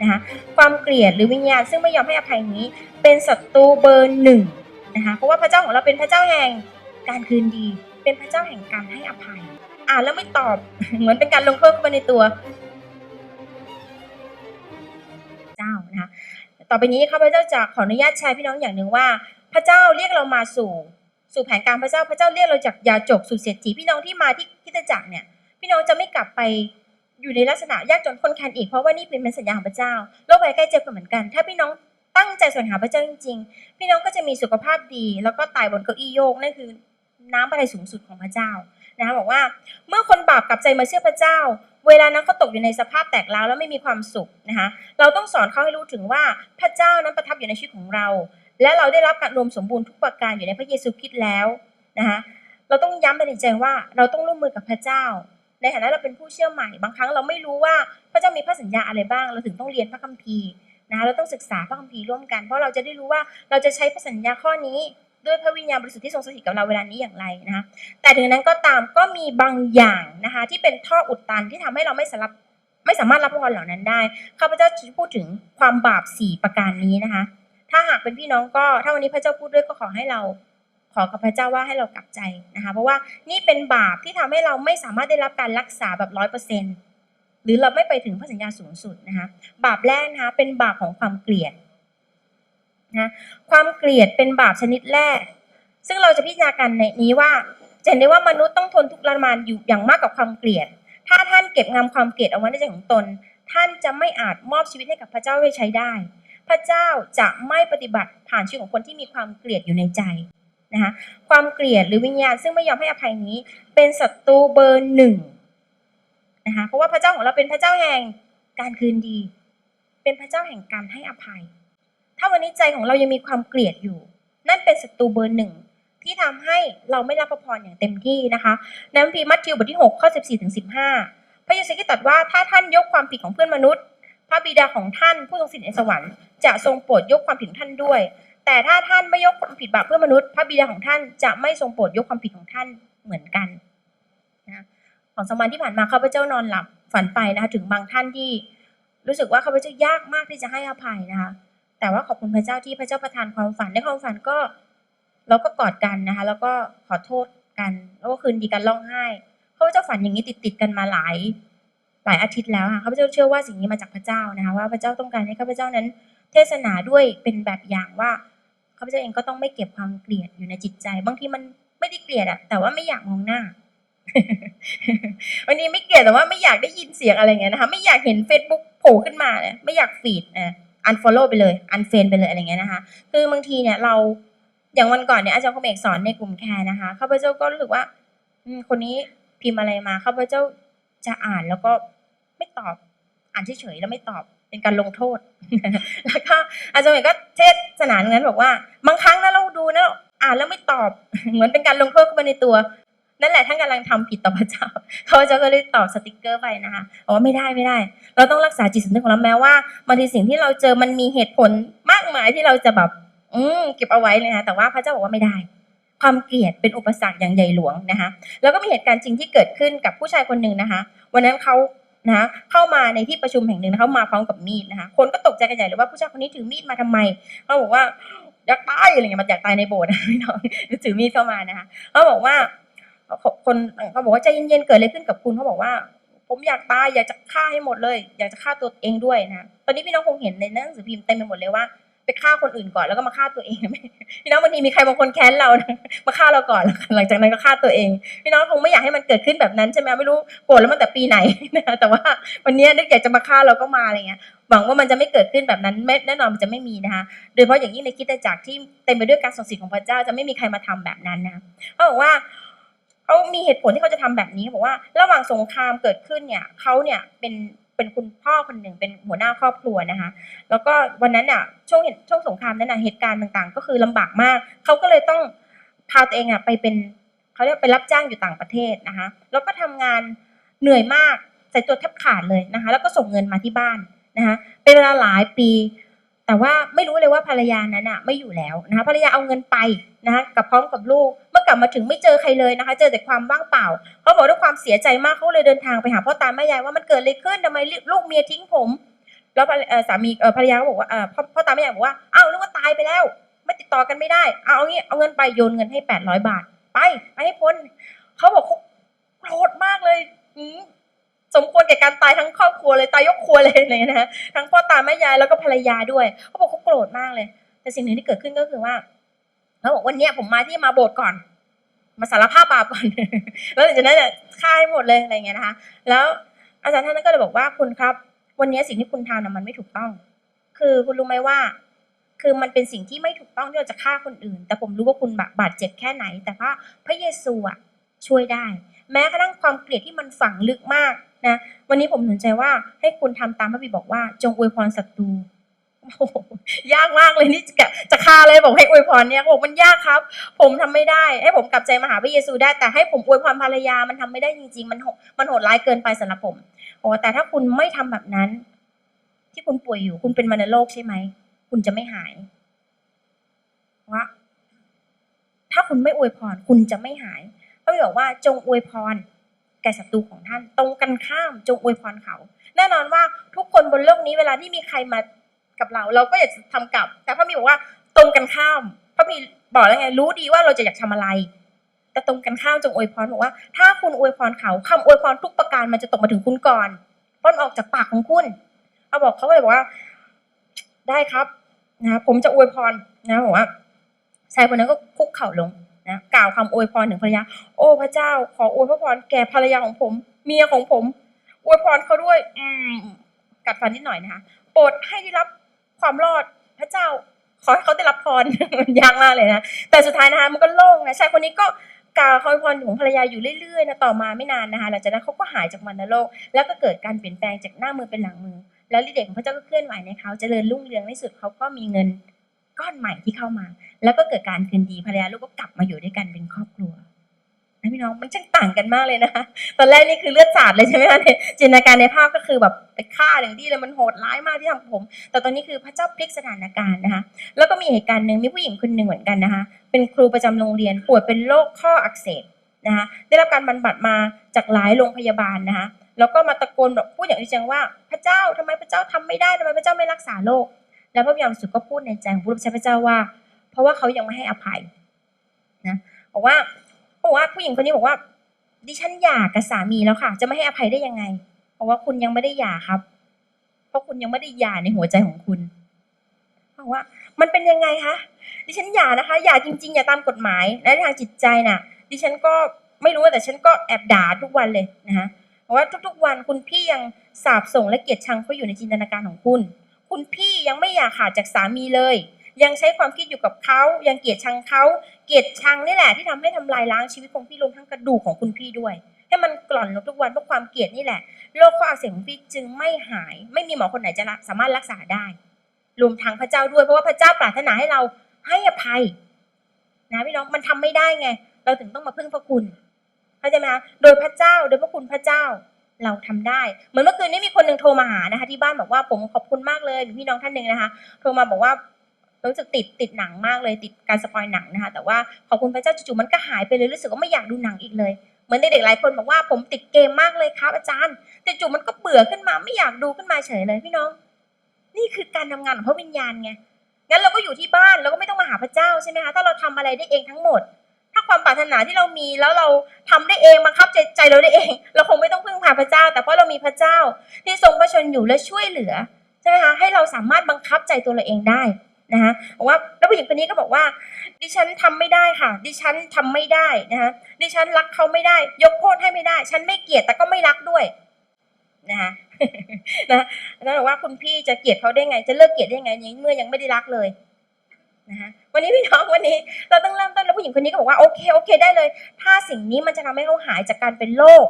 นะคะความเกลียดหรือวิญญาณซึ่งไม่ยอมให้อภัยนี้ เป็นศัตรูเบอร์หนึ่งนะคะเพราะว่าพระเจ้าของเราเป็นพระเจ้าแห่งการคืนดี เป็นพระเจ้าแห่งการให้อภัยอ่านแล้วไม่ตอบเหมือนเป็นการลงโทษเข้าไปในตัว เจ้านะคะต่อไปนี้ข้าพเจ้าจะขออนุญาตแชร์พี่น้องอย่างหนึ่งว่า พระเจ้าเรียกเรามาสู่ สู่แผนการพระเจ้าพระเจ้าเรียกเราจากยาจกสู่เศรษฐีพี่น้องที่มาที่คิดจักรเนี่ย พี่น้องจะไม่กลับไป อยู่ในลักษณะยากจนคนแค้นอีกเพราะว่านี่เป็นสัญญาของพระเจ้าโรคภัยใกล้เจ็บก็เหมือนกัน ถ้าพี่น้องตั้งใจสวงหาพระเจ้าจริงๆ พี่น้องก็จะมีสุขภาพดี แล้วก็ตายบนเก้าอี้โยกนั่นคือน้ำพระทัยสูงสุดของพระเจ้านะคะบอกว่าเมื่อคนบาปกลับใจมาเชื่อพระเจ้า เวลานั้นเขาตกอยู่ในสภาพแตกร้าวแล้วไม่มีความสุขนะคะเราต้องสอนเขาให้รู้ถึงว่าพระเจ้านั้นประทับอยู่ในชีวิตของเรา และเราได้รับการรวมสมบูรณ์ทุกประการอยู่ในพระเยซูคริสต์แล้วนะคะเราต้องย้ำในใจว่าเราต้องร่วมมือกับพระเจ้า ในฐานะเราเป็นผู้เชื่อใหม่บางครั้งเราไม่รู้ว่าพระเจ้ามีพระสัญญาอะไรบ้าง เราถึงต้องเรียนพระคัมภีร์นะคะเราต้องศึกษาพระคัมภีร์ร่วมกัน เพราะเราจะได้รู้ว่าเราจะใช้พระสัญญาข้อนี้ด้วยพระวิญญาณบริสุทธิ์ที่ทรงสถิตกับเราเวลานี้อย่างไรนะคะแต่ถึงนั้นก็ตามก็มีบางอย่างนะคะที่เป็นท่ออุดตันที่ทำให้เราไม่สามารถไม่สามารถรับพรเหล่านั้นได้ ข้าพเจ้าจะพูดถึงความบาปสี่ประการนี้นะคะ ถ้าหากเป็นพี่น้องก็ถ้าวันนี้พระเจ้าพูดด้วยก็ขอให้เรา ขอกับพระเจ้าว่าให้เรากลับใจนะคะ เพราะว่านี่เป็นบาปที่ทำให้เราไม่สามารถได้รับการรักษาแบบร้อยเปอร์เซ็นหรือเราไม่ไปถึงพระสัญญาสูงสุดนะคะ บาปแรกนะคะเป็นบาปของความเกลียดนะความเกลียดเป็นบาปชนิดแรก ซึ่งเราจะพิจารณากันในนี้ว่าจะเห็นได้ว่ามนุษย์ต้องทนทุกข์ทรมานอยู่อย่างมากกับความเกลียด ถ้าท่านเก็บงำความเกลียดเอาไว้ในใจของตน ท่านจะไม่อาจมอบชีวิตให้กับพระเจ้าไว้ใช้ได้ พระเจ้าจะไม่ปฏิบัติผ่านชีวิตของคนที่มีความเกลียดอยู่ในใจ นะคะความเกลียดหรือวิญญาณซึ่งไม่ยอมให้อภัยนี้ เป็นศัตรูเบอร์หนึ่งนะคะเพราะว่าพระเจ้าของเราเป็นพระเจ้าแห่งการคืนดี เป็นพระเจ้าแห่งการให้อภัย ถ้าวันนี้ใจของเรายังมีความเกลียดอยู่ นั่นเป็นศัตรูเบอร์หนึ่งที่ทำให้เราไม่รับพระพรอย่างเต็มที่นะคะในคัมภีร์มัทธิวบทที่6ข้อ14ถึง15 พระเยซูคริสต์ตรัสว่าถ้าท่านยกความผิดของเพื่อนมนุษย์ พระบิดาของท่านผู้ทรงสิทธิ์ในสวรรค์จะทรงโปรดยกความผิดท่านด้วย แต่ถ้าท่านไม่ยกความผิดบาปเพื่อมนุษย์ พระบิดาของท่านจะไม่ทรงโปรดยกความผิดของท่านเหมือนกันนะของสมวันที่ผ่านมาข้าพเจ้านอนหลับฝันไปนะคะถึงบางท่านที่รู้สึกว่าข้าพเจ้ายากมากที่จะให้อภัยนะคะแต่ว่าขอบคุณพระเจ้าที่พระเจ้าประทานความฝันในความฝันก็เราก็กอดกันนะคะแล้วก็ขอโทษกัน แล้วก็คืนดีกันร้องไห้ข้าพเจ้าฝันอย่างนี้ติดติดกันมาหลายหลายอาทิตย์แล้วค่ะข้าพเจ้าเชื่อว่าสิ่งนี้มาจากพระเจ้านะคะว่าพระเจ้าต้องการให้ข้าพเจ้านั้น เทศนาด้วยเป็นแบบอย่างว่าาพเจ้าเองก็ต้องไม่เก็บความเกลียดอยู่ในจิตใจ บางทีมันไม่ได้เกลียดอะแต่ว่าไม่อยากมองหน้าวันนี้ไม่เกลียดแต่ว่าไม่อยากได้ยินเสียงอะไรเงี้ยนะคะ ไม่อยากเห็น Facebook โผล่ขึ้นมาเนี่ยไม่อยากฟีดอะ unfollow ไปเลย unfriend ไปเลยอะไรเงี้ยนะคะ คือบางทีเนี่ยเราอย่างวันก่อนเนี่ยอาจารย์คมเอกสอนในกลุ่มแคร์นะคะข้าพเจ้าก็รู้สึกว่าคนนี้พิมพ์อะไรมาข้าพเจ้าจะอ่านแล้วก็ไม่ตอบอ่านเฉยๆแล้วไม่ตอบ เป็นการลงโทษ แล้วก็อาจารย์เอกก็เทศสนาตรงนั้นบอกว่า บางครั้งนะเราดูนะอ่านแล้วไม่ตอบ เหมือนเป็นการลงโทษเข้าไปในตัว นั่นแหละท่านกำลังทำผิดต่อพระเจ้า เขาจะก็เลยตอบสติกเกอร์ไปนะคะบอกว่าไม่ได้ไม่ได้ เราต้องรักษาจิตสำนึกของเราแม้ว่าบางทีสิ่งที่เราเจอมันมีเหตุผลมากมายที่เราจะแบบ อืมเก็บเอาไว้เลยนะแต่ว่าพระเจ้าบอกว่าไม่ได้ความเกลียดเป็นอุปสรรคอย่างใหญ่หลวงนะคะ แล้วก็มีเหตุการณ์จริงที่เกิดขึ้นกับผู้ชายคนหนึ่งนะคะ วันนั้นเขา นะคะเข้ามาในที่ประชุมแห่งหนึ่งเขามาพร้อมกับมีดนะคะคนก็ตกใจกันใหญ่เลยว่าผู้ชายคนนี้ถือมีดมาทำไมเขาบอกว่าอยากตายอะไรเงี้ยมันอยากตายในโบสถ์นะพี่น้องถือมีดเข้ามานะคะเขาบอกว่าคนเขาบอกว่าใจเย็นๆเกิดอะไรขึ้นกับคุณเขาบอกว่า ผมอยากตายอยากจะฆ่าให้หมดเลย อยากจะฆ่าตัวเองด้วยนะตอนนี้พี่น้องคงเห็นในหนังสือพิมพ์เต็มไปหมดเลยว่า ไปฆ่าคนอื่นก่อนแล้วก็มาฆ่าตัวเองพี่น้องบางทีมีใครบางคนแค้นเรานะมาฆ่าเราก่อนหลังจากนั้นก็ฆ่าตัวเองพี่น้องคงไม่อยากให้มันเกิดขึ้นแบบนั้นใช่ไหมไม่รู้โกรธแล้วมันแต่ปีไหนนะแต่ว่าวันนี้นึกอยากจะมาฆ่าเราก็มาอะไรเงี้ยหวังว่ามันจะไม่เกิดขึ้นแบบนั้นแน่นอนมันจะไม่มีนะคะโดยเฉพาะอย่างยิ่งในคิดจักรที่เต็มไปด้วยการทรงสิทธิ์ของพระเจ้าจะไม่มีใครมาทำแบบนั้นนะเขาบอกว่าเขามีเหตุผลที่เขาจะทำแบบนี้บอกว่า ระหว่างสงครามเกิดขึ้นเนี่ยเขาเนี่ยเป็น เป็นคุณพ่อคนหนึ่งเป็นหัวหน้าครอบครัวนะคะ แล้วก็วันนั้นอะช่วงเห็นช่วงสงครามนั้นอะเหตุการณ์ต่างๆ ก็คือลำบากมาก เขาก็เลยต้องพาตัวเองอะไปเป็นเขาเรียกไปรับจ้างอยู่ต่างประเทศนะคะ แล้วก็ทำงานเหนื่อยมากใส่ตัวแทบขาดเลยนะคะ แล้วก็ส่งเงินมาที่บ้านนะคะเป็นเวลาหลายปี แต่ว่าไม่รู้เลยว่าภรรยานั้นอะไม่อยู่แล้วนะคะภรรยาเอาเงินไปนะคะกับพร้อมกับลูก เมื่อกลับมาถึงไม่เจอใครเลยนะคะ เจอแต่ความว่างเปล่าเขาบอกด้วยความเสียใจมากเขาเลยเดินทางไปหาพ่อตาแม่ยายว่ามันเกิดอะไรขึ้นทำไมลูกเมียทิ้งผม แล้วสามีภรรยาก็บอกว่าพ่อพ่อตาแม่ยายบอกว่าอ้าวนึกว่าตายไปแล้ว ไม่ติดต่อกันไม่ได้เอาเอางี้เอาเงินไปโยนเงินให้แปดร้อยบาท ไปไปให้พ้นเขาบอกโกรธมากเลยอื สมควรแก่การตายทั้งครอบครัวเลยตายยกครัวเลยอะไรเลยนะฮะทั้งพ่อตาแม่ยายแล้วก็ภรรยาด้วยเขาบอกเขาโกรธมากเลย แต่สิ่งหนึ่งที่เกิดขึ้นก็คือว่าเขาบอกวันนี้ผมมาที่มาโบสถ์ก่อน มาสารภาพบาปก่อน แล้วหลังจากนั้นจะฆ่าให้หมดเลยอะไรเงี้ยนะคะแล้วอาจารย์ท่านก็เลยบอกว่าคุณครับ วันนี้สิ่งที่คุณทำน่ะมันไม่ถูกต้อง คือคุณรู้ไหมว่า คือมันเป็นสิ่งที่ไม่ถูกต้องที่เราจะฆ่าคนอื่น แต่ผมรู้ว่าคุณบาดเจ็บแค่ไหน แต่ว่าพระเยซูอะช่วยได้ แม้กระทั่งความเกลียดที่มันฝังลึกมาก นะวันนี้ผมหนุนใจว่าให้คุณทำตามพระบิดบอกว่า จงอวยพรศัตรูยากมากเลยนี่จะจะฆ่าเลยบอกให้อวยพรเนี่ยบอกมันยากครับ ผมทำไม่ได้ ให้ผมกลับใจมาหาพระเยซูได้ แต่ให้ผมอวยพรภรรยามันทำไม่ได้จริงๆ มันมันโหดร้ายเกินไปสำหรับผมโอ้แต่ถ้าคุณไม่ทำแบบนั้น ที่คุณป่วยอยู่ คุณเป็นวัณโรคใช่ไหมคุณจะไม่หายว่าถ้าคุณไม่อวยพร คุณจะไม่หายพระบิดบอกว่าจงอวยพร แก่ศัตรูของท่าน ตรงกันข้ามจงอวยพรเขา แน่นอนว่าทุกคนบนโลกนี้เวลาที่มีใครมากับเรา เราก็อยากจะทำกลับ แต่พระมีบอกว่าตรงกันข้ามพระมีบอกแล้วไงรู้ดีว่าเราจะอยากทำอะไร แต่ตรงกันข้ามจงอวยพรบอกว่า ถ้าคุณอวยพรเขาคำอวยพรทุกประการมันจะตกมาถึงคุณก่อนเพราะมันออกจากปากของคุณเขาบอกเขาเลยบอกว่า ได้ครับนะผมจะอวยพรนะบอกว่าชายคนนั้นก็คุกเข่าลง นะกล่าวคำอวยพรถึงภรรยา โอ้พระเจ้า ขออวยพระพรแก่ภรรยาของผม เมียของผม อวยพรเขาด้วย อืมกัดฟันนิดหน่อยนะคะโปรดให้ได้รับความรอดพระเจ้า ขอให้เขาได้รับพรยากมากเลยนะแต่สุดท้ายนะคะมันก็โล่งนะชายคนนี้ก็กล่าวคอยพรของภรรยาอยู่เรื่อยๆนะต่อมาไม่นานนะคะหลังจากนั้นเขาก็หายจากมันโรคแล้วก็เกิดการเปลี่ยนแปลงจากหน้ามือเป็นหลังมือ แล้วฤทธิ์เดชของพระเจ้าก็เคลื่อนไหวในเขาเจริญรุ่งเรืองในสุดเขาก็มีเงิน ก้อนใหม่ที่เข้ามา แล้วก็เกิดการคืนดีภรรยาลูกก็กลับมาอยู่ด้วยกันเป็นครอบครัวนะพี่น้องมันช่างต่างกันมากเลยนะคะตอนแรกนี่คือเลือดสาดเลยใช่ไหมคะจินตนาการในภาพก็คือแบบไปฆ่าอย่างที่เลยมันโหดร้ายมากที่ทำผม แต่ตอนนี้คือพระเจ้าพลิกสถานการณ์นะคะ แล้วก็มีเหตุการณ์หนึ่งมีผู้หญิงคนหนึ่งเหมือนกันนะคะ เป็นครูประจำโรงเรียนป่วยเป็นโรคข้ออักเสบนะคะได้รับการบรรบัดมาจากหลายโรงพยาบาลนะคะแล้วก็มาตะโกนแบบพูดอย่างจริงจังว่า พระเจ้าทำไมพระเจ้าทำไม่ได้ทำไมพระเจ้าไม่รักษาโรค แล้วพระบิดาสุดก็พูดในใจของผู้รับใช้พระเจ้าว่า เพราะว่าเขายังไม่ให้อภัยนะบอกว่าบอกว่าผู้หญิงคนนี้บอกว่า ดิฉันหย่ากับสามีแล้วค่ะ จะไม่ให้อภัยได้ยังไง เพราะว่าคุณยังไม่ได้หย่าครับ เพราะคุณยังไม่ได้หย่าในหัวใจของคุณบอกว่า มันเป็นยังไงคะดิฉันหย่านะคะหย่าจริงๆอย่าตามกฎหมาย และทางจิตใจน่ะ ดิฉันก็ไม่รู้แต่ฉันก็แอบด่าทุกวันเลยนะคะเพราะว่าทุกๆวันคุณพี่ยังสาบส่งและเกลียดชังเขาอยู่ในจินตนาการของคุณ คุณพี่ยังไม่อยากขาดจากสามีเลย ยังใช้ความคิดอยู่กับเขายังเกลียดชังเขาเกลียดชังนี่แหละที่ทำให้ทำลายล้างชีวิตของพี่รวมทั้งกระดูกของคุณพี่ด้วย ให้มันกล่อนลงทุกวันเพราะความเกลียดนี่แหละโรคข้ออักเสบของพี่จึงไม่หาย ไม่มีหมอคนไหนจะสามารถรักษาได้รวมทั้งพระเจ้าด้วยเพราะว่าพระเจ้าปรารถนาให้เราให้อภัย นะพี่น้องมันทำไม่ได้ไง เราถึงต้องมาพึ่งพระคุณเข้าใจไหมคะโดยพระเจ้าโดยพระคุณพระเจ้า เราทำได้ เหมือนเมื่อคืนนี้มีคนหนึ่งโทรมาหานะคะที่บ้านบอกว่าผมขอบคุณมากเลยพี่น้องท่านหนึ่งนะคะ โทรมาบอกว่ารู้สึกติดติดหนังมากเลยติดการสปอยหนังนะคะแต่ว่าขอบคุณพระเจ้าจู่ๆมันก็หายไปเลยรู้สึกว่าไม่อยากดูหนังอีกเลยเหมือนเด็กๆหลายคนบอกว่าผมติดเกมมากเลยครับ อาจารย์ แต่จู่มันก็เบื่อขึ้นมาไม่อยากดูขึ้นมาเฉยเลยพี่น้อง นี่คือการทำงานของพระวิญญาณไงงั้นเราก็อยู่ที่บ้านเราก็ไม่ต้องมาหาพระเจ้าใช่ไหมคะถ้าเราทำอะไรได้เองทั้งหมด ความปรารถนาที่เรามีแล้วเราทำได้เองบังคับใจใจเราได้เอง เราคงไม่ต้องพึ่งพาพระเจ้า แต่เพราะเรามีพระเจ้าที่ทรงพระชนอยู่และช่วยเหลือใช่ไหมคะให้เราสามารถบังคับใจตัวเราเองได้นะคะบอกว่าแล้วผู้หญิงคนนี้ก็บอกว่า ดิฉันทำไม่ได้ค่ะ ดิฉันทำไม่ได้นะคะดิฉันรักเขาไม่ได้ ยกโทษให้ไม่ได้ ฉันไม่เกลียดแต่ก็ไม่รักด้วยนะคะนะนั่นบอกว่าคุณพี่จะเกลียดเขาได้ไง จะเลิกเกลียดได้ไงยังเมื่อยังไม่ได้รักเลย นะคะวันนี้พี่น้องวันนี้เราต้องเริ่มต้นแล้วผู้หญิงคนนี้ก็บอกว่าโอเคโอเคได้เลย ถ้าสิ่งนี้มันจะทำให้เขาหายจากการเป็นโรค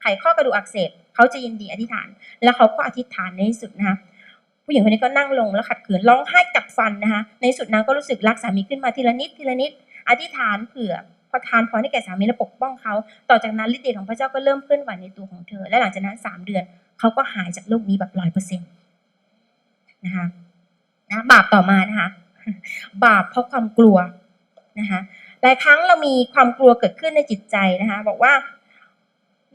ไขข้อกระดูกอักเสบเขาจะยินดีอธิษฐาน แล้วเขาก็อธิษฐานในที่สุดนะคะผู้หญิงคนนี้ก็นั่งลงแล้วขัดขืนร้องไห้กัดฟันนะคะในที่สุดนางก็รู้สึกรักสามีขึ้นมาทีละนิดทีละนิด อธิษฐานเผื่อพอทานพรให้แก่สามีและปกป้องเขา ต่อจากนั้นฤทธิ์เดชของพระเจ้าก็เริ่มเคลื่อนไหวในตัวของเธอ และหลังจากนั้นสามเดือนเขาก็หายจากโรคนี้แบบร้อยเปอร์เซ็นต์นะคะนะบาปต่อมานะคะ บาปเพราะความกลัวนะคะหลายครั้งเรามีความกลัวเกิดขึ้นในจิตใจนะคะบอกว่า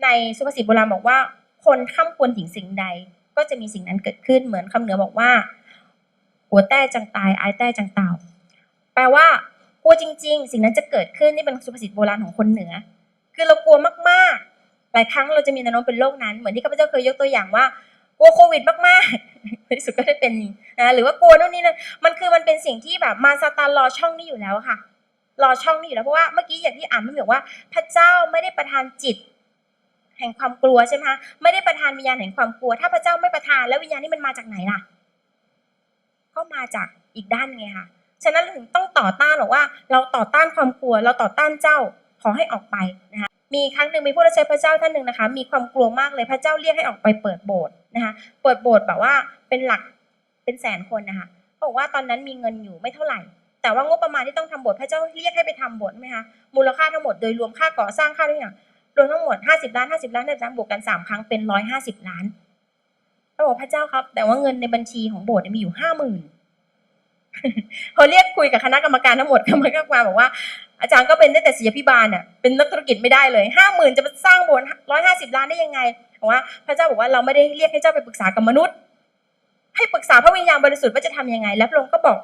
ในสุภาษิตโบราณบอกว่า คนข้ามควรถึงสิ่งใด ก็จะมีสิ่งนั้นเกิดขึ้นเหมือนคำเหนือบอกว่า หัวแต้จังตายอายแต้จังเต่าแปลว่ากลัวจริง ๆ สิ่งนั้นจะเกิดขึ้นนี่เป็นสุภาษิตโบราณของคนเหนือ คือเรากลัวมากๆ หลายครั้งเราจะมีแนวโน้มเป็นโรคนั้น เหมือนที่ข้าพเจ้าเคยยกตัวอย่างว่ากลัวโควิดมากๆ ที่สุดก็ได้เป็นนะหรือว่ากลัวนู่นนี่นั่นมันคือมันเป็นสิ่งที่แบบมาซาตานรอช่องนี้อยู่แล้วค่ะ รอช่องนี้อยู่แล้วเพราะว่าเมื่อกี้อย่างที่อ่านมันบอกว่า พระเจ้าไม่ได้ประทานจิต แห่งความกลัวใช่ไหมคะไม่ได้ประทานวิญญาณแห่งความกลัว ถ้าพระเจ้าไม่ประทานแล้ววิญญาณนี้มันมาจากไหนล่ะ ก็มาจากอีกด้านไงค่ะฉะนั้นเราถึงต้องต่อต้านบอกว่า เราต่อต้านความกลัว เราต่อต้านเจ้าขอให้ออกไปนะคะมีครั้งหนึ่งมีผู้รับใช้พระเจ้าท่านหนึ่งนะคะ มีความกลัวมากเลยพระเจ้าเรียกให้ออกไปเปิดโบสถ์นะคะเปิดโบสถ์แบบว่า เป็นหลักเป็นแสนคนนะคะเขาบอกว่าตอนนั้นมีเงินอยู่ไม่เท่าไหร่ แต่ว่างบประมาณที่ต้องทำโบสถ์พระเจ้าเรียกให้ไปทำโบสถ์ไหมคะมูลค่าทั้งหมดโดยรวมค่าก่อสร้างค่าทุกอย่างรวมทั้งหมดห้าสิบล้านห้าสิบล้านห้าสิบล้านบวกกันสามครั้งเป็นร้อยห้าสิบล้านเขาบอกพระเจ้าครับ แต่ว่าเงินในบัญชีของโบสถ์มีอยู่ห้าหมื่นพอเรียกคุยกับคณะกรรมการทั้งหมดกรรมการมาบอกว่า อาจารย์ก็เป็นได้แต่ศิลพิบาลน่ะเป็นนักธุรกิจไม่ได้เลยห้าหมื่นจะมาสร้างโบสถ์ร้อยห้าสิบล้านได้ยังไงบอกว่า พระเจ้าบอกว่าเราไม่ได้เรียกให้เจ้าไปปรึกษากับมนุษย์ ให้ปรึกษาพระวิญญาณบริสุทธิ์ว่าจะทำยังไง แล้วพระองค์ก็บอก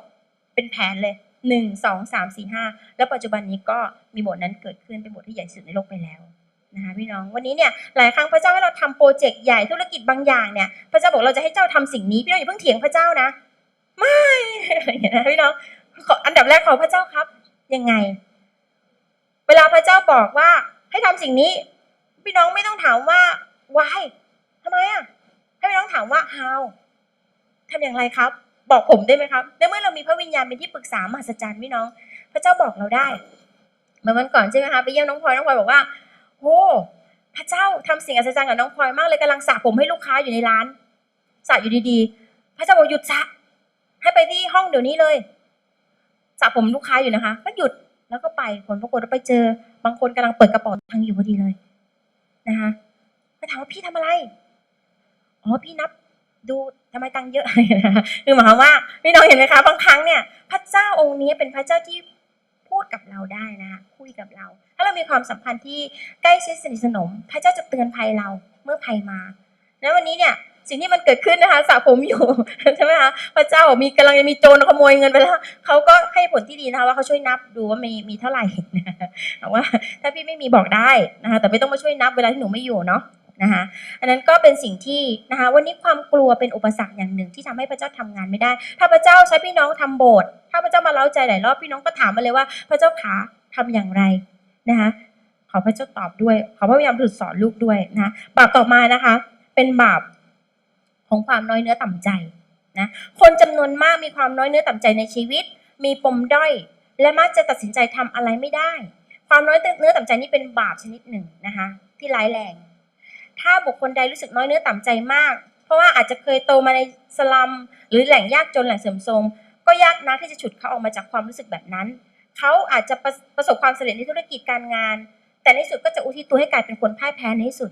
เป็นแผนเลยหนึ่งสองสามสี่ห้าแล้วปัจจุบันนี้ก็มีบสถ์นั้นเกิดขึ้นเป็นบสถ์ที่ใหญ่สุดในโลกไปแล้วนะคะพี่น้องวันนี้เนี่ยหลายครั้งพระเจ้าให้เราทำโปรเจกต์ใหญ่ธุรกิจบางอย่างเนี่ยพระเจ้าบอกเราจะให้เจ้าทำสิ่งนี้พี่น้องอย่าเพิ่งเถียงพระเจ้านะ ไม่อะไรอย่างเงี้ยนะพี่น้องออันดับแรกขอพระเจ้าครับ ยังไง เวลาพระเจ้าบอกว่าให้ทำสิ่งนี้ พี่น้องไม่ต้องถามว่า why ทำไมอะให้พี่น้องถามว่า how ทำอย่างไรครับ บอกผมได้ไหมครับในเมื่อเรามีพระวิญญาณเป็นที่ปรึกษามหัศจรรย์พี่น้อง พระเจ้าบอกเราได้เมื่อวันก่อนใช่ไหมคะไปเยี่ยมน้องพลอยน้องพลอยบอกว่าโอ้พระเจ้าทำสิ่งอัศจรรย์กับน้องพลอยมากเลยกำลังสระผมให้ลูกค้าอยู่ในร้านสระอยู่ดีๆ พระเจ้าบอกหยุดสระให้ไปที่ห้องเดี๋ยวนี้เลยสระผมลูกค้าอยู่นะคะ ก็หยุดแล้วก็ไปผลปรากฏว่าไปเจอ บางคนกำลังเปิดกระเป๋าตังอยู่พอดีเลยนะคะก็ถามว่าพี่ทำอะไรอ๋อพี่นับ ดูทำไมตังเยอะนะคะคือหมายความว่าพี่น้องเห็นไหมคะบางครั้งเนี่ยพระเจ้าองค์นี้เป็นพระเจ้าที่พูดกับเราได้นะคะคุยกับเรา ถ้าเรามีความสัมพันธ์ที่ใกล้ชิดสนิทสนม พระเจ้าจะเตือนภัยเราเมื่อภัยมาแล้ววันนี้เนี่ยสิ่งที่มันเกิดขึ้นนะคะสระผมอยู่ใช่ไหมคะพระเจ้ามีกำลังจะมีโจรขโมยเงินไปแล้วเขาก็ให้ผลที่ดีนะคะว่าเขาช่วยนับดูว่ามีมีเท่าไหร่นะว่าถ้าพี่ไม่มีบอกได้นะคะแต่ไม่ต้องมาช่วยนับเวลาที่หนูไม่อยู่เนาะ นะคะอันนั้นก็เป็นสิ่งที่นะคะวันนี้ความกลัวเป็นอุปสรรคอย่างหนึ่งที่ทำให้พระเจ้าทำงานไม่ได้ ถ้าพระเจ้าใช้พี่น้องทำโบสถ์ถ้าพระเจ้ามาเล้าใจหลายรอบพี่น้องก็ถามมาเลยว่าพระเจ้าขาทำอย่างไรนะคะขอพระเจ้าตอบด้วย ขอพระวิญญาณบริสุทธิ์สอนลูกด้วยนะะบาปต่อมานะคะ เป็นบาปของความน้อยเนื้อต่ำใจนะคนจำนวนมากมีความน้อยเนื้อต่ำใจในชีวิต มีปมด้อยและมักจะตัดสินใจทำอะไรไม่ได้ ความน้อยเนื้อต่ำใจนี่เป็นบาปชนิดหนึ่งนะคะ ที่ร้ายแรง ถ้าบุคคลใดรู้สึกน้อยเนื้อต่ำใจมาก เพราะว่าอาจจะเคยโตมาในสลัม หรือแหล่งยากจนแหล่งเสริมโทรมก็ยากนะที่จะฉุดเขาออกมาจากความรู้สึกแบบนั้น เขาอาจจะประประสบความสำเร็จในธุรกิจการงาน แต่ในที่สุดก็จะอุทิศตัวให้กลายเป็นคนพ่ายแพ้ในที่สุด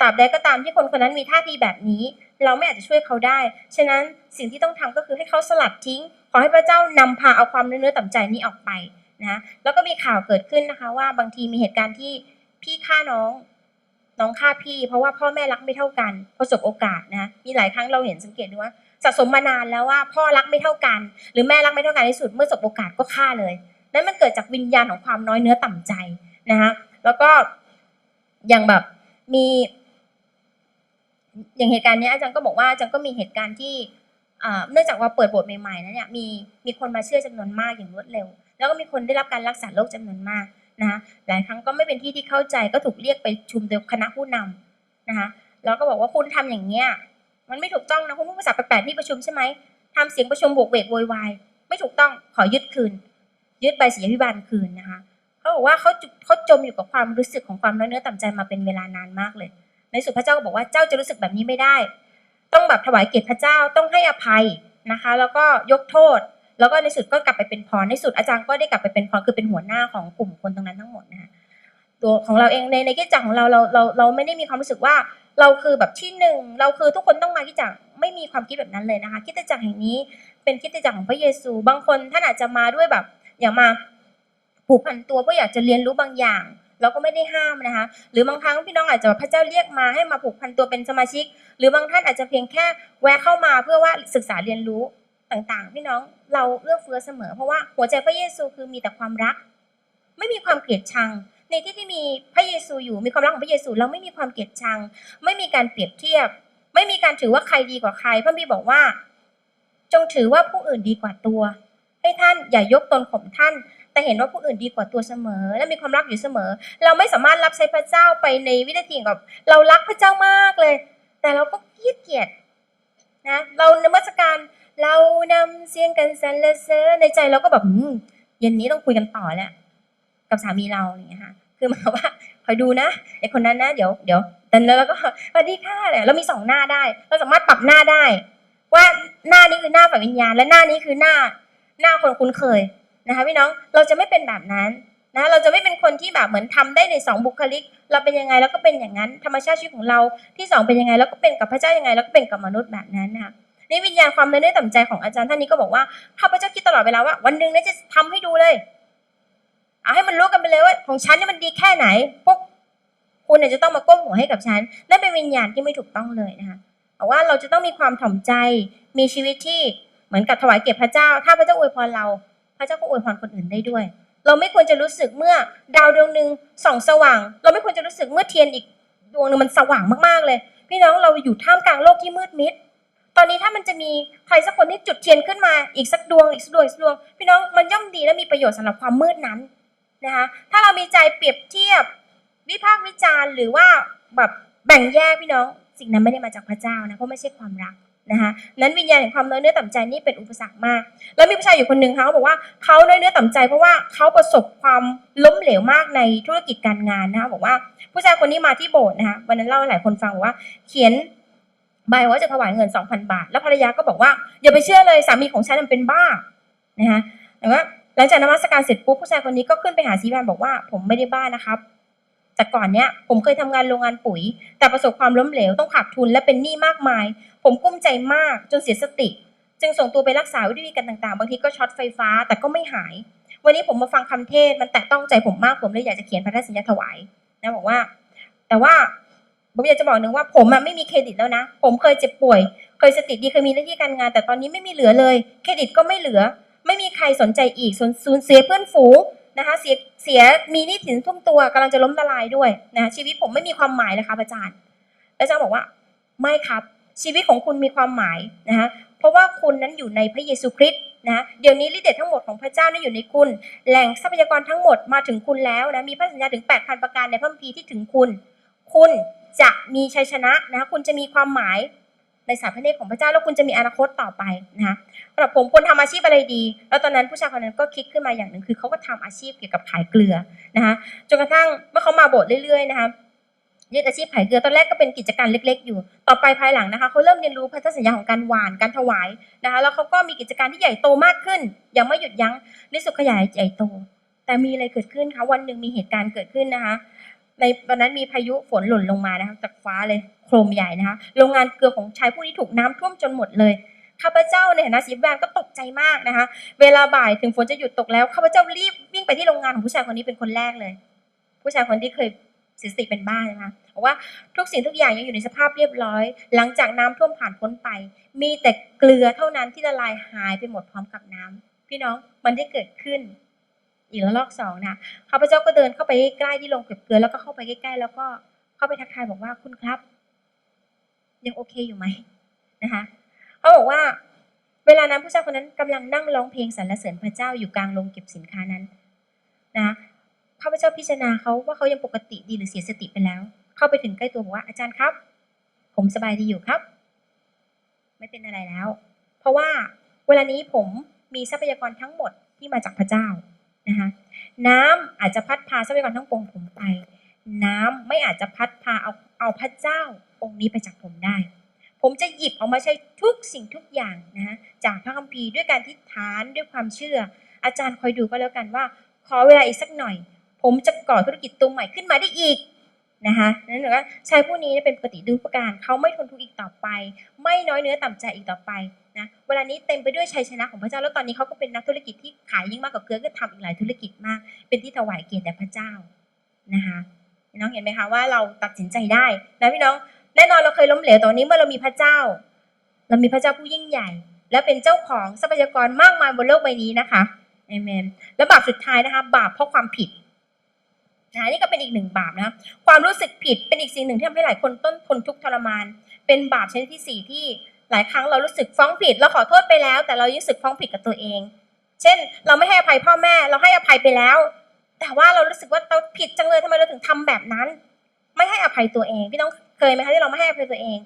ตราบใดก็ตามที่คนคนนั้นมีท่าทีแบบนี้ เราไม่อาจจะช่วยเขาได้ ฉะนั้นสิ่งที่ต้องทำก็คือให้เขาสลัดทิ้ง ขอให้พระเจ้านำพาเอาความน้อยเนื้อต่ำใจนี้ออกไปนะแล้วก็มีข่าวเกิดขึ้นนะคะว่าบางทีมีเหตุการณ์ที่พี่ฆ่าน้อง น้องฆ่าพี่ เพราะว่าพ่อแม่รักไม่เท่ากันประสบโอกาสนะมีหลายครั้งเราเห็นสังเกตดูว่าสะสมมานานแล้วว่าพ่อรักไม่เท่ากัน หรือแม่รักไม่เท่ากันในที่สุดเมื่อสบโอกาสก็ฆ่าเลยนั่นมันเกิดจากวิญญาณของความน้อยเนื้อต่ำใจนะคะแล้วก็อย่างแบบมี อย่างเหตุการณ์นี้อาจารย์ก็บอกว่าอาจารย์ก็มีเหตุการณ์ที่เนื่องจากว่าเปิดบสถ์ใหม่ๆนะเนี่ยมีมีคนมาเชื่อจำนวนมากอย่างรวดเร็ว แล้วก็มีคนได้รับการรักษาโรคจำนวนมาก นะคะหลายครั้งก็ไม่เป็นที่ที่เข้าใจก็ถูกเรียกไปชุมโดยคณะผู้นำนะคะแล้วก็บอกว่าคุณทำอย่างเงี้ยมันไม่ถูกต้องนะคุณพูดภาษาแปลกๆที่ประชุมใช่ไหมทำเสียงประชุมโบกเวกโวยวายไม่ถูกต้องขอยึดคืน ยึดใบศิลพิบาลคืนนะคะเขาบอกว่าเขาจุเขาจมอยู่กับความรู้สึกของความน้อยเนื้อต่ำใจมาเป็นเวลานานมากเลย ในสุดพระเจ้าก็บอกว่าเจ้าจะรู้สึกแบบนี้ไม่ได้ ต้องแบบถวายเกียรติพระเจ้าต้องให้อภัยนะคะ แล้วก็ยกโทษ แล้วก็ในสุดก็กลับไปเป็นพรในสุดอาจารย์ก็ได้กลับไปเป็นพรคือเป็นหัวหน้าของกลุ่มคนตรงนั้นทั้งหมดนะคะตัวของเราเองในในกิจจักรของเราเราเราเราไม่ได้มีความรู้สึกว่าเราคือแบบที่หนึ่งเราคือทุกคนต้องมากิจจักรไม่มีความคิดแบบนั้นเลยนะคะกิจจักรแห่งนี้เป็นกิจจักรของพระเยซู บางคนท่านอาจจะมาด้วยแบบอย่างมาผูกพันตัวเพื่ออยากจะเรียนรู้บางอย่าง เราก็ไม่ได้ห้ามนะคะ หรือบางครั้งพี่น้องอาจจะพระเจ้าเรียกมาให้มาผูกพันตัวเป็นสมาชิก หรือบางท่านอาจจะเพียงแค่แวะเข้ามาเพื่อว่าศึกษาเรียนรู้ต่างๆ พี่น้อง เราเอื้อเฟื้อเสมอ เพราะว่าหัวใจพระเยซูคือมีแต่ความรัก ไม่มีความเกลียดชัง ในที่ที่มีพระเยซูอยู่มีความรักของพระเยซู เราไม่มีความเกลียดชัง ไม่มีการเปรียบเทียบ ไม่มีการถือว่าใครดีกว่าใคร พระบีบอกว่า จงถือว่าผู้อื่นดีกว่าตัว ให้ท่านอย่ายกตนข่มท่าน แต่เห็นว่าผู้อื่นดีกว่าตัวเสมอ และมีความรักอยู่เสมอ เราไม่สามารถรับใช้พระเจ้าไปในวินาทีแบบเรารักพระเจ้ามากเลย แต่เราก็เกลียดเกียดนะเรานมัสการ เรานำเสียงกันสรรเสริญในใจเราก็แบบเย็นนี้ต้องคุยกันต่อแหละกับสามีเราอย่างเงี้ยค่ะคือหมายว่าคอยดูนะไอคนนั้นนะเดี๋ยวเดี๋ยวแต่แล้วก็สวัสดีค่ะเนี่ยเรามีสองหน้าได้ เราสามารถปรับหน้าได้ ว่าหน้านี้คือหน้าฝ่ายวิญญาณ และหน้านี้คือหน้าหน้าคนคุ้นเคยนะคะพี่น้องเราจะไม่เป็นแบบนั้นนะเราจะไม่เป็นคนที่แบบเหมือนทำได้ในสองบุคลิก เราเป็นยังไงแล้วก็เป็นอย่างนั้น ธรรมชาติชีวิตของเราที่สองเป็นยังไงแล้วก็เป็นกับพระเจ้ายังไงแล้วก็เป็นกับมนุษย์แบบนั้นนะคะ ในวิญญาณความเนื้อต่ำใจของอาจารย์ท่านนี้ก็บอกว่าข้าพเจ้าคิดตลอดเวลาว่าวันหนึ่งเนี่ยจะทำให้ดูเลยเอาให้มันรู้กันไปเลยว่าของฉันเนี่ยมันดีแค่ไหนพวกคุณเนี่ยจะต้องมาก้มหัวให้กับฉันนั่นเป็นวิญญาณที่ไม่ถูกต้องเลยนะคะบอกว่าเราจะต้องมีความถ่อมใจมีชีวิตที่เหมือนกับถวายเกียรติพระเจ้า ถ้าพระเจ้าอวยพรเรา พระเจ้าก็อวยพรคนอื่นได้ด้วย เราไม่ควรจะรู้สึกเมื่อดาวดวงหนึ่งส่องสว่าง เราไม่ควรจะรู้สึกเมื่อเทียนอีกดวงหนึ่งมันสว่างมากๆเลย พี่น้องเราอยู่ท่ามกลางโลกที่มืดมิด ตอนนี้ถ้ามันจะมีใครสักคนที่จุดเทียนขึ้นมาอีกสักดวงอีกสักดวงอีกสักดวง พี่น้องมันย่อมดีและมีประโยชน์สำหรับความมืดนั้นนะคะถ้าเรามีใจเปรียบเทียบวิพากษ์วิจารณ์หรือว่าแบบแบ่งแยกพี่น้อง สิ่งนั้นไม่ได้มาจากพระเจ้านะเพราะไม่ใช่ความรักนะคะนั้นวิญญาณแห่งความน้อยเนื้อต่ำใจนี่เป็นอุปสรรคมาก แล้วมีผู้ชายอยู่คนหนึ่งเขาบอกว่าเขาน้อยเนื้อต่ำใจ เพราะว่าเขาประสบความล้มเหลวมากในธุรกิจการงานนะคะบอกว่าผู้ชายคนนี้มาที่โบสถ์นะคะวันนั้นเล่าให้หลายคนฟังบอกว่าเขียน ใบว่าจะถวายเงิน 2,000 บาท แล้วภรรยาก็บอกว่า อย่าไปเชื่อเลยสามีของฉันมันเป็นบ้านะคะแต่ว่าหลังจากนมัสการเสร็จปุ๊บผู้ชายคนนี้ก็ขึ้นไปหาซีแวนบอกว่า ผมไม่ได้บ้านะครับแต่ก่อนเนี้ยผมเคยทำงานโรงงานปุ๋ย แต่ประสบความล้มเหลวต้องขาดทุนและเป็นหนี้มากมาย ผมกุ้มใจมากจนเสียสติ จึงส่งตัวไปรักษาวิธีการต่างๆ บางทีก็ช็อตไฟฟ้าแต่ก็ไม่หาย วันนี้ผมมาฟังคำเทศมันแตะต้องใจผมมากผมเลยอยากจะเขียนพระราชสัญญาถวายนะบอกว่า แต่ว่า ผมอยากจะบอกหนึ่งว่าผมอะไม่มีเครดิตแล้วนะ ผมเคยเจ็บป่วย เคยสติดีเคยมีหน้าที่การงาน แต่ตอนนี้ไม่มีเหลือเลย เครดิตก็ไม่เหลือ ไม่มีใครสนใจอีกสูญเสียเพื่อนฝูงนะคะเสียเสียมีหนี้สินทุ่มตัวกำลังจะล้มละลายด้วยนะะชีวิตผมไม่มีความหมายเลยครับอาจารย์แล้วอาจารย์บอกว่าไม่ครับ ชีวิตของคุณมีความหมายนะคะเพราะว่าคุณนั้นอยู่ในพระเยซูคริสต์นะเดี๋ยวนี้ฤทธิ์เดชทั้งหมดของพระเจ้านั้นอยู่ในคุณ แหล่งทรัพยากรทั้งหมดมาถึงคุณแล้วนะมีพระสัญญาถึง 8,000 ประการในพระคัมภีร์ที่ถึงคุณ คุณ มีชัยชนะนะคะคุณจะมีความหมายในสายพระเนตรของพระเจ้าแล้วคุณจะมีอนาคตต่อไปนะคะสำหรับผมควรทำอาชีพอะไรดี แล้วตอนนั้นผู้ชายคนนั้นก็คิดขึ้นมาอย่างหนึ่งคือเขาก็ทำอาชีพเกี่ยวกับขายเกลือนะคะจนกระทั่งเมื่อเขามาโบสถ์เรื่อยๆนะคะยึดอาชีพขายเกลือตอนแรกก็เป็นกิจการเล็ก ๆ อยู่ ต่อไปภายหลังนะคะเขาเริ่มเรียนรู้พันธสัญญาของการหวานการถวายนะคะแล้วเขาก็มีกิจการที่ใหญ่โตมากขึ้นยังไม่หยุดยั้งในสุดขยายใหญ่โต แต่มีอะไรเกิดขึ้นคะวันหนึ่งมีเหตุการณ์เกิดขึ้นนะคะ ในวันนั้นมีพายุฝนหล่นลงมานะคะจากฟ้าเลยโครมใหญ่นะคะโรงงานเกลือของชายผู้นี้ถูกน้ำท่วมจนหมดเลยข้าพเจ้าในฐานะศิษย์แบนก็ตกใจมากนะคะ เวลาบ่ายถึงฝนจะหยุดตกแล้วข้าพเจ้ารีบวิ่งไปที่โรงงานของผู้ชายคนนี้เป็นคนแรกเลย ผู้ชายคนที่เคยเสียสติเป็นบ้านะคะบอกว่าทุกสิ่งทุกอย่างยังอยู่ในสภาพเรียบร้อย หลังจากน้ำท่วมผ่านพ้นไป มีแต่เกลือเท่านั้นที่ละลายหายไปหมดพร้อมกับน้ำพี่น้องมันได้เกิดขึ้น อีกระลอกสองนะข้าพเจ้าก็เดินเข้าไปใกล้ๆที่โรงเก็บเกลือแล้วก็เข้าไปใกล้ๆแล้วก็เข้าไปทักทายบอกว่าคุณครับ ยังโอเคอยู่ไหมนะคะเขาบอกว่า เวลานั้นผู้ชายคนนั้นกำลังนั่งร้องเพลงสรรเสริญพระเจ้าอยู่กลางโรงเก็บสินค้านั้นนะข้าพเจ้าพิจารณาเขาว่าเขายังปกติดีหรือเสียสติไปแล้ว เข้าไปถึงใกล้ตัวบอกว่าอาจารย์ครับ ผมสบายดีอยู่ครับ ไม่เป็นอะไรแล้ว เพราะว่าเวลานี้ผมมีทรัพยากรทั้งหมดที่มาจากพระเจ้า นะคะน้ำอาจจะพัดพาทรัพยากรทั้งปวงผมไป น้ำไม่อาจจะพัดพาเอาเอาพระเจ้าองค์นี้ไปจากผมได้ ผมจะหยิบออกมาใช้ทุกสิ่งทุกอย่างนะจากพระคัมภีร์ด้วยการทิฏฐานด้วยความเชื่อ อาจารย์คอยดูก็แล้วกันว่า ขอเวลาอีกสักหน่อยผผมจะก่อธุรกิจตัวใหม่ขึ้นมาได้อีก นะคะนั่นหมายว่าชายผู้นี้เป็นปกติดูประการเขาไม่ทนทุกข์อีกต่อไป ไม่น้อยเนื้อต่ำใจอีกต่อไปนะเวลานี้เต็มไปด้วยชัยชนะของพระเจ้าแล้วตอนนี้เขาก็เป็นนักธุรกิจที่ขายยิ่งมากกว่าเกลือก็ทำอีกหลายธุรกิจมาก เป็นที่ถวายเกียรติแด่พระเจ้านะคะพี่น้องเห็นไหมคะว่าเราตัดสินใจได้นะพี่น้องแน่นอนเราเคยล้มเหลวตอนนี้เมื่อเรามีพระเจ้า เรามีพระเจ้าผู้ยิ่งใหญ่ และเป็นเจ้าของทรัพยากรมากมายบนโลกใบนี้นะคะเอเมนแล้วบาปสุดท้ายนะคะบาปเพราะความผิด นะนี่ก็เป็นอีกหนึ่งบาปนะความรู้สึกผิดเป็นอีกสิ่งหนึ่งที่ทำให้หลายคนต้นทนทุกข์ทรมาน เป็นบาปชนิดที่สี่ที่หลายครั้งเรารู้สึกฟ้องผิดเราขอโทษไปแล้ว แต่เรายังรู้สึกฟ้องผิดกับตัวเอง เช่น เราไม่ให้อภัยพ่อแม่ เราให้อภัยไปแล้ว แต่ว่าเรารู้สึกว่าเราผิดจังเลยทำไมเราถึงทำแบบนั้น ไม่ให้อภัยตัวเองพี่น้องเคยไหมคะที่เราไม่ให้อภัยตัวเอง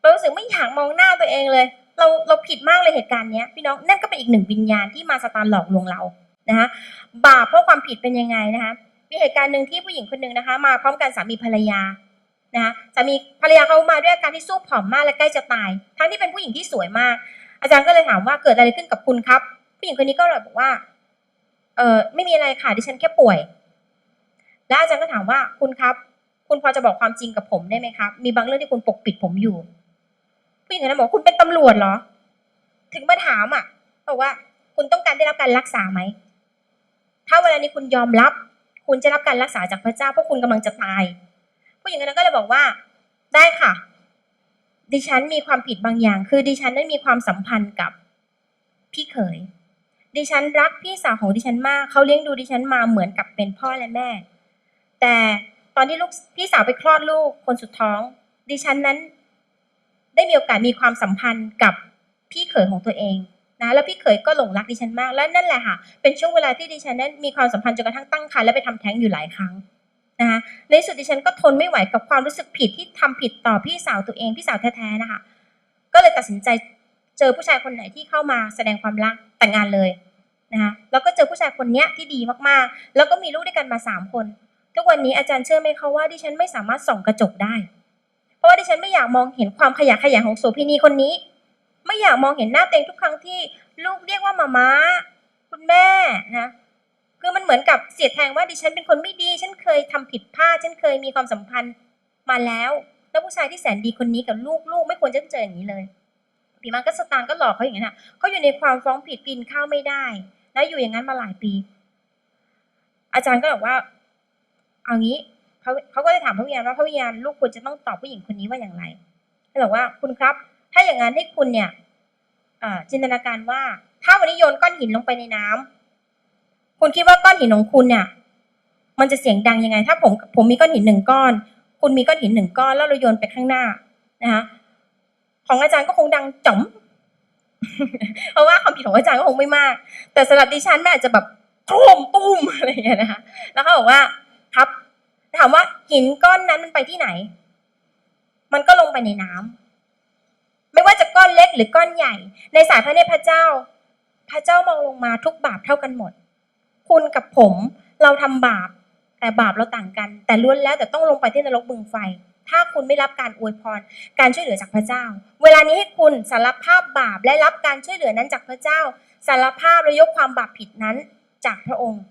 เรารู้สึกไม่อยากมองหน้าตัวเองเลย เราเราผิดมากเลยเหตุการณ์นี้พี่น้องนั่นก็เป็นอีกหนึ่งวิญญาณที่มาสตานหลอกลวงเรานะคะบาปเพราะความผิดเป็นยังไงนะคะ มีเหตุการณ์หนึ่งที่ผู้หญิงคนหนึ่งนะคะ มาพร้อมกันสามีภรรยานะคะสามีภรรยาเขามาด้วยอาการที่สู้ผอมมากและใกล้จะตาย ทั้งที่เป็นผู้หญิงที่สวยมาก อาจารย์ก็เลยถามว่าเกิดอะไรขึ้นกับคุณครับ ผู้หญิงคนนี้ก็เลยบอกว่าเออไม่มีอะไรค่ะดิฉันแค่ป่วย แล้วอาจารย์ก็ถามว่าคุณครับ คุณพอจะบอกความจริงกับผมได้ไหมครับ มีบางเรื่องที่คุณปกปิดผมอยู่ ผู้หญิงคนนั้นบอกคุณเป็นตำรวจเหรอ ถึงมาถามอะบอกว่าคุณต้องการได้รับการรักษาไหม ถ้าเวลานี้คุณยอมรับ คุณจะรับการรักษาจากพระเจ้าเพราะคุณกำลังจะตาย ผู้หญิงคนนั้นก็เลยบอกว่า ได้ค่ะ ดิฉันมีความผิดบางอย่าง คือดิฉันได้มีความสัมพันธ์กับพี่เขย ดิฉันรักพี่สาวของดิฉันมาก เขาเลี้ยงดูดิฉันมาเหมือนกับเป็นพ่อและแม่ แต่ตอนที่ลูกพี่สาวไปคลอดลูกคนสุดท้อง ดิฉันนั้น ได้มีโอกาสมีความสัมพันธ์กับพี่เขยของตัวเอง นะแล้วพี่เขยก็หลงรักดิฉันมากและนั่นแหละค่ะ เป็นช่วงเวลาที่ดิฉันนั้นมีความสัมพันธ์จนกระทั่งตั้งครรภ์และไปทำแท้งอยู่หลายครั้งนะคะในสุดดิฉันก็ทนไม่ไหวกับความรู้สึกผิดที่ทำผิดต่อพี่สาวตัวเองพี่สาวแท้ๆนะคะก็เลยตัดสินใจเจอผู้ชายคนไหนที่เข้ามาแสดงความรักแต่งงานเลยนะคะแล้วก็เจอผู้ชายคนเนี้ยที่ดีมากๆ แล้วก็มีลูกด้วยกันมาสามคนทุกวันนี้อาจารย์เชื่อไหมคะว่าดิฉันไม่สามารถส่องกระจกได้ เพราะว่าดิฉันไม่อยากมองเห็นความขยะแขยงของโสเภณีคนนี้ ไม่อยากมองเห็นหน้าเตัวเองทุกครั้งที่ลูกเรียกว่ามาม้า คุณแม่นะคือมันเหมือนกับเสียดแทงว่าดิฉันเป็นคนไม่ดี ฉันเคยทำผิดพลาดฉันเคยมีความสัมพันธ์มาแล้ว แล้วผู้ชายที่แสนดีคนนี้กับลูกลูกไม่ควรจะเจออย่างนี้เลยปีมันก็สตางก็หลอกเขาอย่างนั้นอะเขาอยู่ในความฟ้องผิดปีนข้าวไม่ได้ แล้วอยู่อย่างนั้นมาหลายปี อาจารย์ก็บอกว่า เอางี้เขาเขาก็เลยถามพระวิญญาณว่าพระวิญญาณลูกควรจะต้องตอบผู้หญิงคนนี้ว่าอย่างไรเขาบอกว่าคุณครับ ถ้าอย่างนั้นให้คุณเนี่ยจินตนาการว่า ถ้าวันนี้โยนก้อนหินลงไปในน้ำคุณคิดว่าก้อนหินของคุณเนี่ย มันจะเสียงดังยังไง ถ้าผมผมมีก้อนหินหนึ่งก้อน คุณมีก้อนหินหนึ่งก้อน แล้วเราโยนไปข้างหน้านะคะของอาจารย์ก็คงดังจ๋อมเพราะว่าความผิดของอาจารย์ก็คงไม่มาก แต่สำหรับดิฉันแม่อาจจะแบบโครมตุ้มอะไรอย่างเงี้ยนะคะแล้วเขาบอกว่าครับถามว่าหินก้อนนั้นมันไปที่ไหน มันก็ลงไปในน้ำ ไม่ว่าจะก้อนเล็กหรือก้อนใหญ่ ในสายพระเนตรพระเจ้า พระเจ้ามองลงมาทุกบาปเท่ากันหมด คุณกับผมเราทำบาป แต่บาปเราต่างกัน แต่ล้วนแล้วแต่ต้องลงไปที่นรกบึงไฟ ถ้าคุณไม่รับการอวยพร การช่วยเหลือจากพระเจ้า เวลานี้ให้คุณสารภาพบาปและรับการช่วยเหลือนั้นจากพระเจ้า สารภาพและยกความบาปผิดนั้นจากพระองค์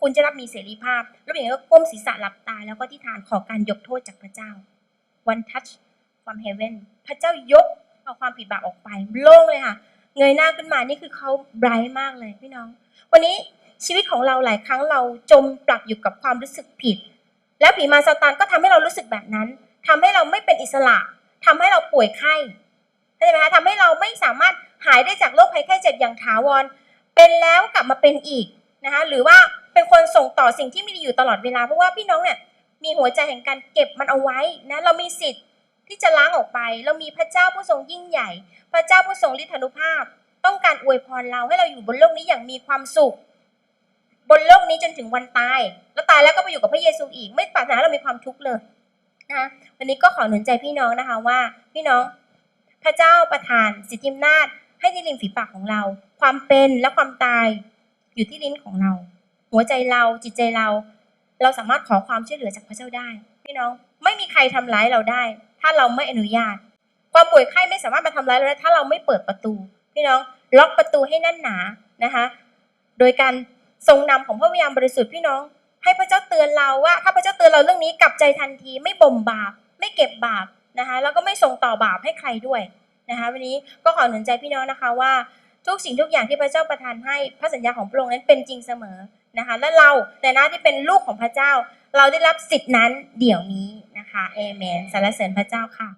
คุณจะรับมีเสรีภาพ แล้วอย่างนี้ก็ก้มศีรษะหลับตาแล้วก็ที่ฐานขอการยกโทษจากพระเจ้า one touch from heaven พระเจ้ายก เอาความผิดบาปออกไปโล่งเลยค่ะ เงยหน้าขึ้นมานี่คือเขาไบรท์มากเลยพี่น้อง วันนี้ชีวิตของเราหลายครั้งเราจมปลักอยู่กับความรู้สึกผิด แล้วผีมาซาตานก็ทำให้เรารู้สึกแบบนั้นทำให้เราไม่เป็นอิสระทำให้เราป่วยไข้เข้าใจไหมคะทำให้เราไม่สามารถหายได้จากโรคภัยไข้เจ็บอย่างถาวร เป็นแล้วกลับมาเป็นอีกนะคะหรือว่าเป็นคนส่งต่อสิ่งที่ไม่ดีอยู่ตลอดเวลาเพราะว่าพี่น้องเนี่ยมีหัวใจแห่งการเก็บมันเอาไว้นะเรามีสิทธิ์ ที่จะล้างออกไป เรามีพระเจ้าผู้ทรงยิ่งใหญ่ พระเจ้าผู้ทรงฤทธานุภาพ ต้องการอวยพรเราให้เราอยู่บนโลกนี้อย่างมีความสุข บนโลกนี้จนถึงวันตาย แล้วตายแล้วก็ไปอยู่กับพระเยซูอีก ไม่ปรารถนาเรามีความทุกข์เลยนะวันนี้ก็ขอหนุนใจพี่น้องนะคะว่า พี่น้องพระเจ้าประทานสิทธิอำนาจให้ที่ริมฝีปากของเรา ความเป็นและความตายอยู่ที่ลิ้นของเรา หัวใจเราจิตใจเรา เราสามารถขอความช่วยเหลือจากพระเจ้าได้ พี่น้องไม่มีใครทำร้ายเราได้ ถ้าเราไม่อนุญาต ความป่วยไข้ไม่สามารถมาทำร้ายเราได้ถ้าเราไม่เปิดประตู พี่น้องล็อกประตูให้แน่นหนานะคะ โดยการทรงนำของพระวิญญาณบริสุทธิ์พี่น้อง ให้พระเจ้าเตือนเราว่า ถ้าพระเจ้าเตือนเราเรื่องนี้กลับใจทันทีไม่บ่มบาป ไม่เก็บบาปนะคะแล้วก็ไม่ส่งต่อบาปให้ใครด้วยนะคะวันนี้ก็ขอหนุนใจพี่น้องนะคะว่าทุกสิ่งทุกอย่างที่พระเจ้าประทานให้พระสัญญาของพระองค์นั้นเป็นจริงเสมอนะคะและเราในหน้าที่เป็นลูกของพระเจ้า เราได้รับสิทธินั้นเดี๋ยวนี้นะคะเอเมนสรรเสริญพระเจ้าค่ะ